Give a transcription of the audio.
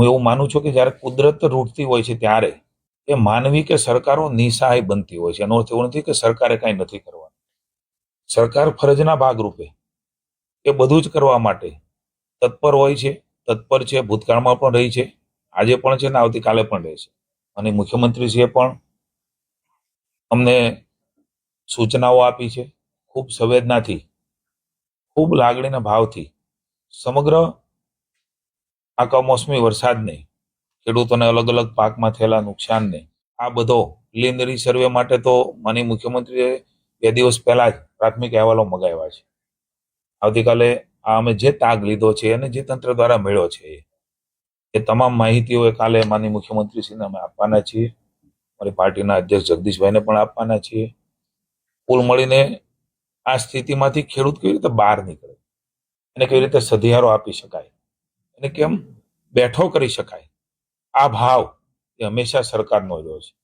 હું એવું માનું છું કે જ્યારે કુદરત રૂટતી હોય છે ત્યારે એ માનવી કે સરકારો નિસહાય બનતી હોય છે. એનો અર્થ એવો નથી કે સરકારે કાંઈ નથી કરવાનું. સરકાર ફરજના ભાગરૂપે એ બધું જ કરવા માટે તત્પર હોય છે. તત્પર છે, ભૂતકાળમાં પણ રહી છે. આજે પણ છે ને આવતીકાલે પણ રહેશે અને મુખ્યમંત્રીશ્રીએ પણ અમને સૂચનાઓ આપી છે. ખૂબ સંવેદનાથી, ખૂબ લાગણીના ભાવથી સમગ્ર આ કમોસમી વરસાદને ખેડૂતોને અલગ અલગ પાકમાં થયેલા નુકસાનને. આ બધો પ્રિલિમિનરી સર્વે માટે તો માની મુખ્યમંત્રીએ બે દિવસ પહેલા જ પ્રાથમિક અહેવાલો મગાવ્યા છે. આવતીકાલે આ અમે જે તાગ લીધો છે અને જે તંત્ર દ્વારા મેળ્યો છે એ તમામ માહિતીઓ એ કાલે માનીય મુખ્યમંત્રીશ્રીને અમે આપવાના છીએ. અમારી પાર્ટીના અધ્યક્ષ જગદીશભાઈને પણ આપવાના છીએ. કુલ મળીને આ સ્થિતિમાંથી ખેડૂત કેવી રીતે બહાર નીકળે? એને કેવી રીતે સધિયારો આપી શકાય? એને કેમ? બેઠો કરી શકાય. આ ભાવ એ હંમેશા સરકારનો રહ્યો છે.